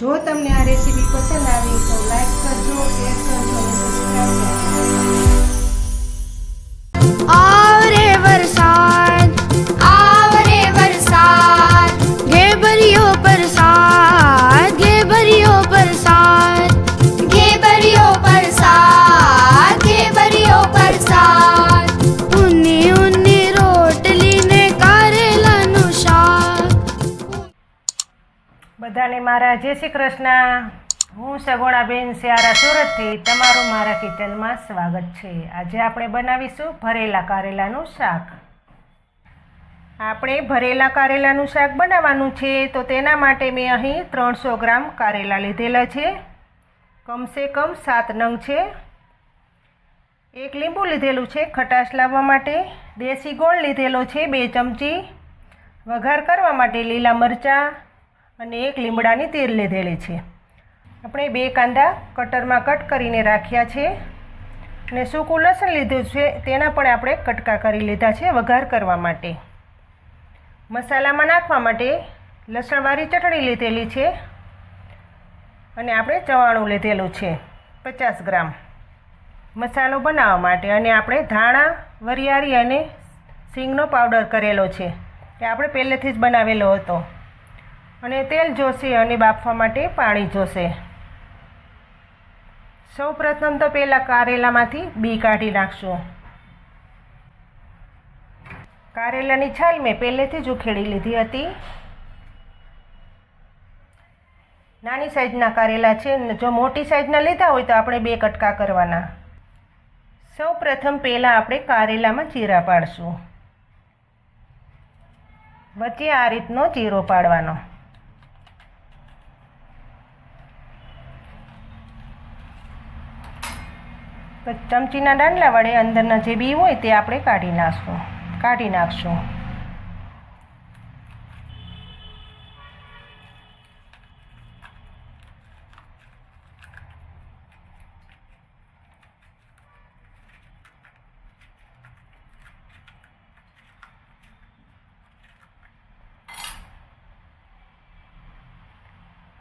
જો તમને આ રેસીપી પસંદ આવી તો લાઈક કરજો શેર કરજો સબસ્ક્રાઈબ કરજો. બધાને મારા જય શ્રી કૃષ્ણ. હું સગુણાબેન સિયારા સુરતથી તમારું મારા કિચનમાં સ્વાગત છે. આજે આપણે બનાવીશું ભરેલા કારેલાનું શાક. આપણે ભરેલા કારેલાનું શાક બનાવવાનું છે, તો તેના માટે મેં અહીં ત્રણસો ગ્રામ કારેલા લીધેલા છે. કમસે કમ સાત નંગ છે. એક લીંબુ લીધેલું છે ખટાશ લાવવા માટે, દેશી ગોળ લીધેલો છે બે ચમચી, વઘાર કરવા માટે લીલા મરચાં અને એક લીમડાની તેલ લીધેલી છે. આપણે બે કાંદા કટરમાં કટ કરીને રાખ્યા છે અને સૂકું લસણ લીધું છે તેના પણ આપણે કટકા કરી લીધા છે વઘાર કરવા માટે. મસાલામાં નાખવા માટે લસણવાળી ચટણી લીધેલી છે અને આપણે ચવાણું લીધેલું છે પચાસ ગ્રામ. મસાલો બનાવવા માટે અને આપણે ધાણા, વરિયાળી અને સિંગનો પાવડર કરેલો છે. એ આપણે પહેલેથી જ બનાવેલો હતો. અને તેલ જોશે અને બાફવા માટે પાણી જોશે. સૌ પ્રથમ તો પહેલાં કારેલામાંથી બી કાઢી નાખશું. કારેલાની છાલ મેં પહેલેથી જ ઉખેડી લીધી હતી. નાની સાઈઝના કારેલા છે. જો મોટી સાઈઝના લીધા હોય તો આપણે બે કટકા કરવાના. સૌ પ્રથમ પહેલાં આપણે કારેલામાં ચીરા પાડશું. વચ્ચે આ રીતનો ચીરો પાડવાનો. ચમચીના દાંડલા વડે અંદરના જે બી હોય તે આપણે કાઢી નાખશું. કાઢી નાખશું.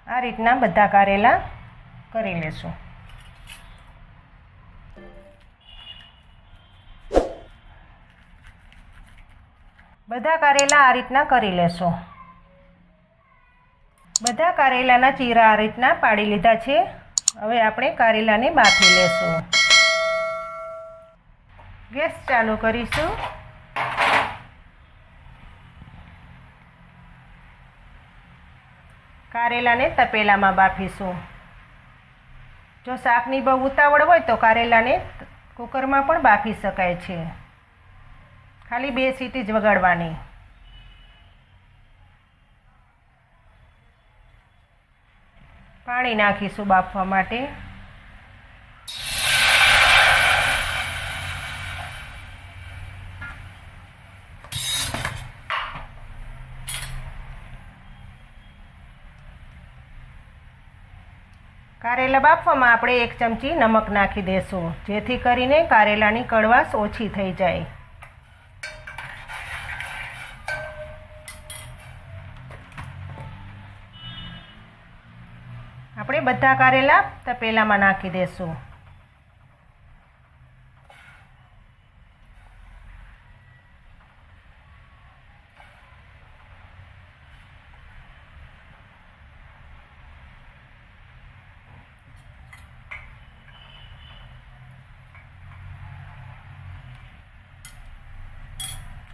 આ રીતના બધા કારેલા કરી લેશું. બધા કારેલા આ રીતના કરી લેશો. બધા કારેલાના ચીરા આ રીતના પાડી લીધા છે. હવે આપણે કારેલાને બાફી લેશું. ગેસ ચાલુ કરીશું. કારેલાને તપેલામાં બાફીશું. જો શાકની બહુ ઉતાવળ હોય તો કારેલાને કુકરમાં પણ બાફી શકાય છે. ખાલી બે સીટી જ વગાડવાની. પાણી નાખીશું બાફવા માટે. કારેલા બાફવામાં આપણે એક ચમચી નમક નાખી દેશું, જેથી કરીને કારેલાની કડવાશ ઓછી થઈ જાય. આપણે બધા કારેલા તપેલામાં નાખી દેશું.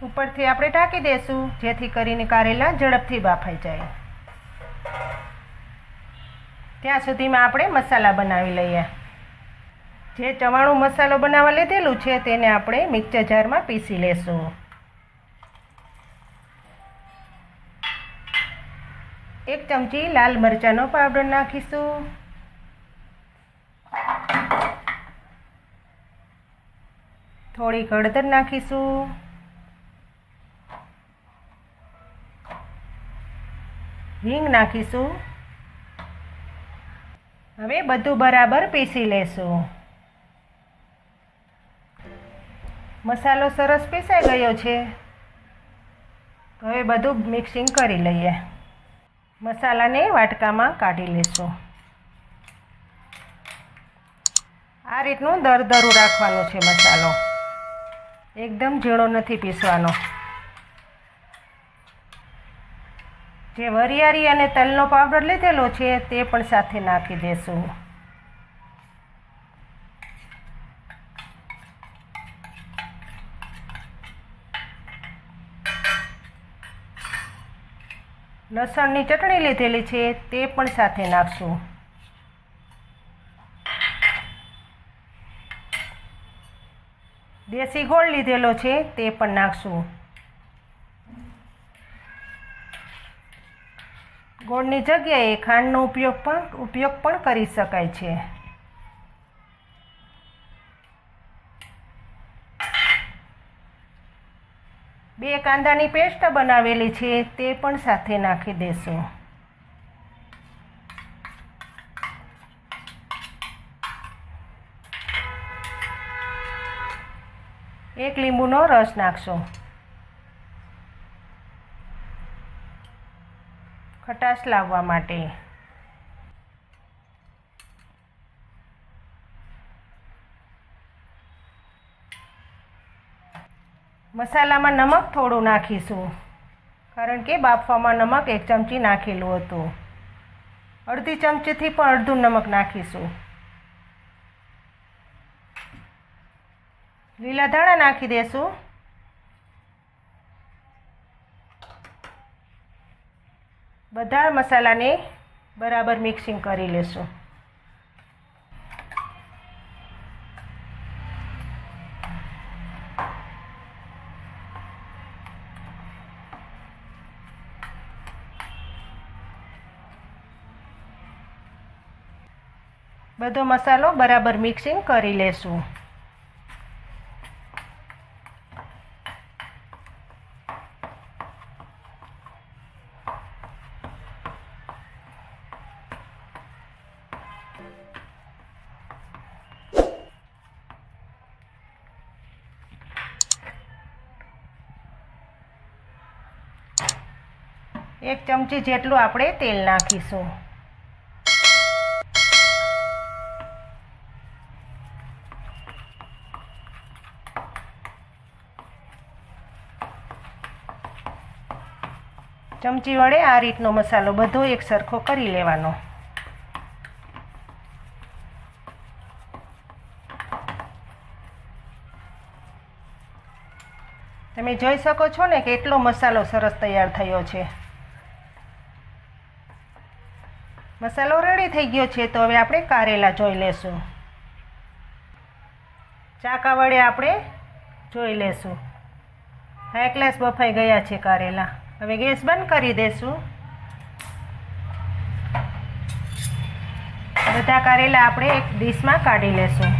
ઉપરથી આપણે ઢાંકી દેશું, જેથી કરીને કારેલા ઝડપથી બાફાઈ જાય. ત્યાં સુધીમાં આપણે મસાલા બનાવી લઈએ. જે ચવાણું મસાલો બનાવવા લીધેલું છે તેને આપણે મિક્સર જારમાં પીસી લેશું. એક ચમચી લાલ મરચાંનો પાવડર નાખીશું. થોડી હળદર નાખીશું. હિંગ નાખીશું. હવે બધું બરાબર પીસી લેશું. મસાલો સરસ પીસાઈ ગયો છે. હવે બધું મિક્સિંગ કરી લઈએ. મસાલાને વાટકામાં કાઢી લેશું. આ રીતનું દરદરું રાખવાનું છે મસાલો. એકદમ ઝીણો નથી પીસવાનો. જે વરિયાળી અને તલનો પાવડર લીધેલો છે, તે પણ સાથે નાખી દેશું. લસણની ચટણી લીધેલી છે, તે પણ સાથે નાખશું. દેશી ગોળ લીધેલો છે, તે પણ નાખશું. ગોળની જગ્યાએ ખાંડનો ઉપયોગ પણ ઉપયોગ પણ કરી શકાય છે. બે કાંદાની પેસ્ટ બનાવેલી છે, તે પણ સાથે નાખી દેશું. એક લીંબુનો રસ નાખશો. ખટાશ લાવવા માટે. મસાલામાં નમક થોડું નાખીશું, કારણ કે બાફવામાં નમક એક ચમચી નાખેલું હતું. અડધી ચમચીથી પણ અડધું નમક નાખીશું. લીલા ધાણા નાખી દેશું. બધા મસાલાને બરાબર મિક્સિંગ કરી લેશું. બધો મસાલો બરાબર મિક્સિંગ કરી લેશું. એક ચમચી જેટલું આપણે તેલ નાખીશું. ચમચી વડે આ રીતનો મસાલો બધો એક સરખો કરી લેવાનો. તમે જોઈ શકો છો ને કેટલો મસાલો સરસ તૈયાર થયો છે. મસાલો રેડી થઈ ગયો છે, તો હવે આપણે કારેલા જોઈ લેશું. ચાકા વડે આપણે જોઈ લેશું. હાઈ ક્લાસ બફાઈ ગયા છે કારેલા. હવે ગેસ બંધ કરી દેશું. બધા કારેલા આપણે એક ડીશમાં કાઢી લેશું.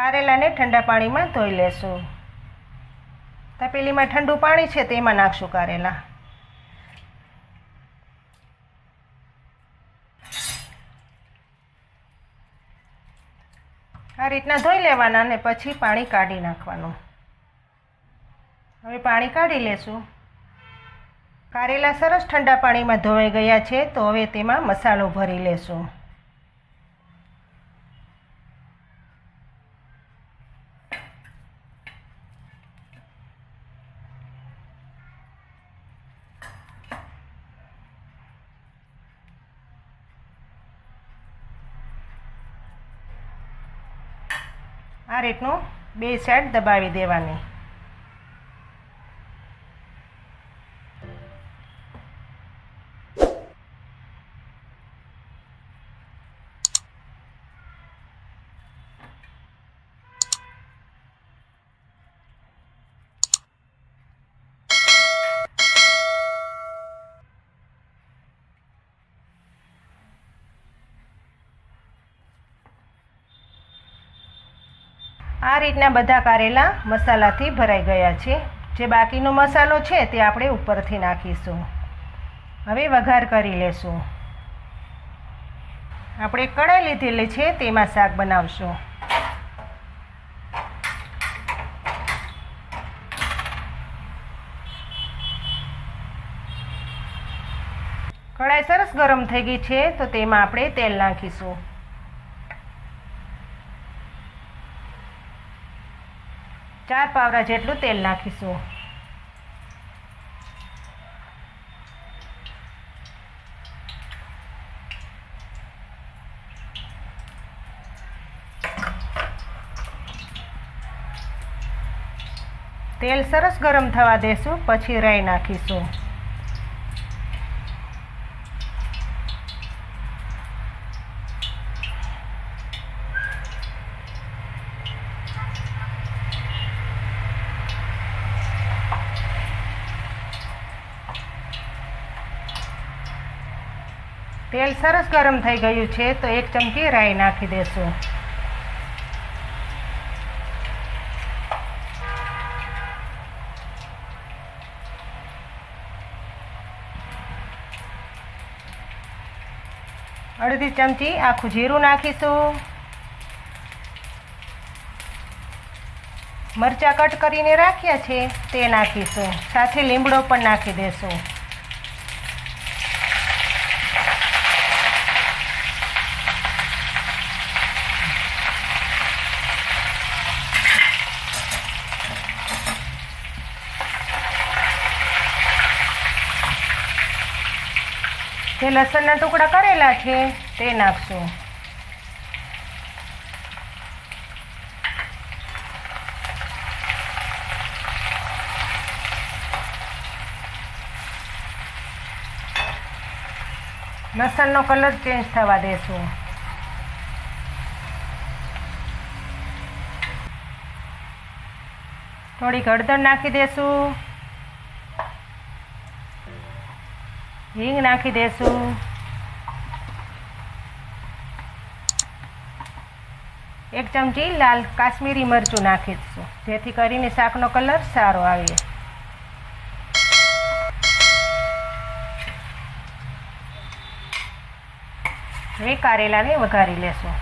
કારેલાને ઠંડા પાણીમાં ધોઈ લેશું. તપેલીમાં ઠંડુ પાણી છે તેમાં નાખશું કારેલા. આ રીતના ધોઈ લેવાના અને પછી પાણી કાઢી નાખવાનું. હવે પાણી કાઢી લેશું. કારેલા સરસ ઠંડા પાણીમાં ધોવાઈ ગયા છે તો હવે તેમાં મસાલો ભરી લેશું. આ રીતનું બે સાઈડ દબાવી દેવાની. આ રીતના બધા કારેલા મસાલાથી ભરાઈ ગયા છે. જે બાકીનો મસાલો છે તે આપણે ઉપરથી નાખીશું. હવે વઘાર કરી લેશું. આપણે કઢાઈ લીધેલી છે તેમાં શાક બનાવશું. કઢાઈ સરસ ગરમ થઈ ગઈ છે, તો તેમાં આપણે તેલ નાખીશું. ચાર પાવરા જેટલું તેલ નાખીશું. તેલ સરસ ગરમ થવા દેશું પછી રાઈ નાખીશું. તેલ સરસ ગરમ થઈ ગયું છે, તો એક ચમચી રાઈ નાખી દેશું. અડધી ચમચી આખું જીરું નાખીશું. મરચાં કટ કરીને રાખ્યા છે, તે નાખીશું. સાથે લીમડો પણ નાખી દેશું. જે લસણના ટુકડા કરેલા છે, તે નાખશું. લસણનો કલર ચેન્જ થવા દેશું. થોડીક હળદર નાખી દેશું. હિંગ નાખી દેશું. એક ચમચી લાલ કાશ્મીરી મરચું નાખી દઈશું. જેથી કરીને શાકનો કલર સારો આવે. હવે કારેલાને વઘારી લેશું.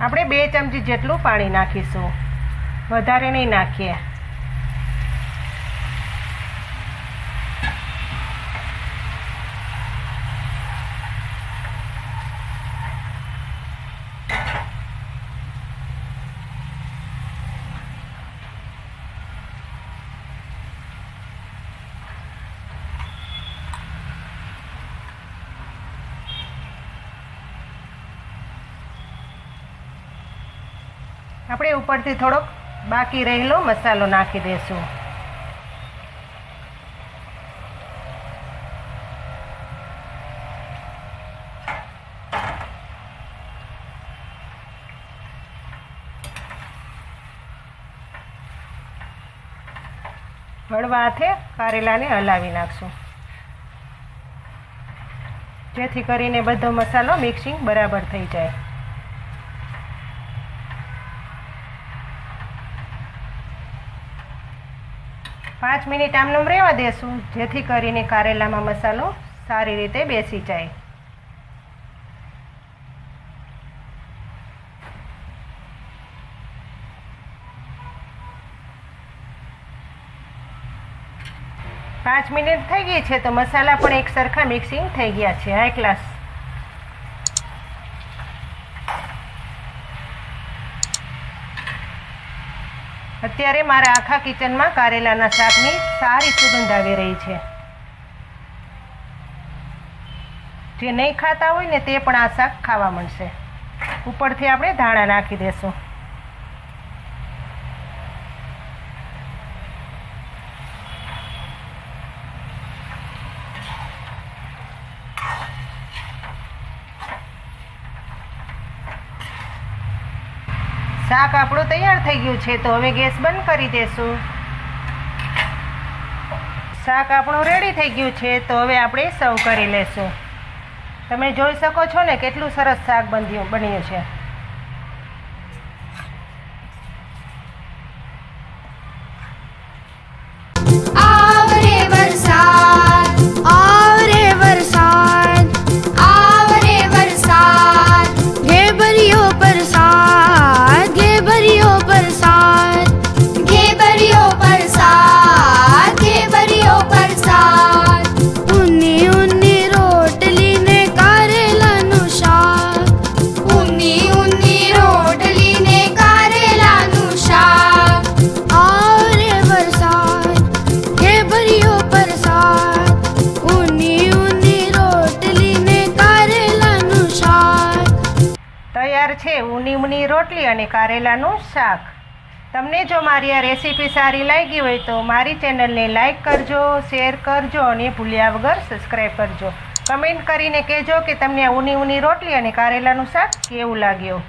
આપણે બે ચમચી જેટલું પાણી નાખીશું. વધારે નહીં નાખીએ. આપણે ઉપરથી થોડોક બાકી રહેલો મસાલો નાખી દઈશું હળવા હાથે કારેલાને હલાવી નાખશું. જેથી કરીને બધો મસાલો મિક્સિંગ બરાબર થઈ જાય. પાંચ મિનિટ આમનું રહેવા દેશું. જેથી કરીને કારેલામાં મસાલો સારી રીતે બેસી જાય. પાંચ મિનિટ થઈ ગઈ છે, તો મસાલા પણ એક સરખા મિક્સિંગ થઈ ગયા છે. હાઈ ક્લાસ અત્યારે મારા આખા કિચનમાં કારેલાના શાકની સારી સુગંધ આવી રહી છે. જે નહીં ખાતા હોય ને તે પણ આ શાક ખાવા મળશે. ઉપરથી આપણે ધાણા નાખી દેશું. શાક આપણું તૈયાર થઈ ગયું છે, તો હવે ગેસ બંધ કરી દેશું. શાક આપણું રેડી થઈ ગયું છે, તો હવે આપણે સર્વ કરી લેશું. તમે જોઈ શકો છો ને કેટલું સરસ શાક બંધ્યું બન્યું છે. કારેલાનું શાક. તમને જો મારી આ રેસીપી સારી લાગી હોય તો મારી ચેનલને લાઇક કરજો, શેર કરજો અને ભૂલ્યા વગર સબસ્ક્રાઈબ કરજો. કમેન્ટ કરીને કહેજો કે તમને આ ઊની ઊની રોટલી અને કારેલાનું શાક કેવું લાગ્યું?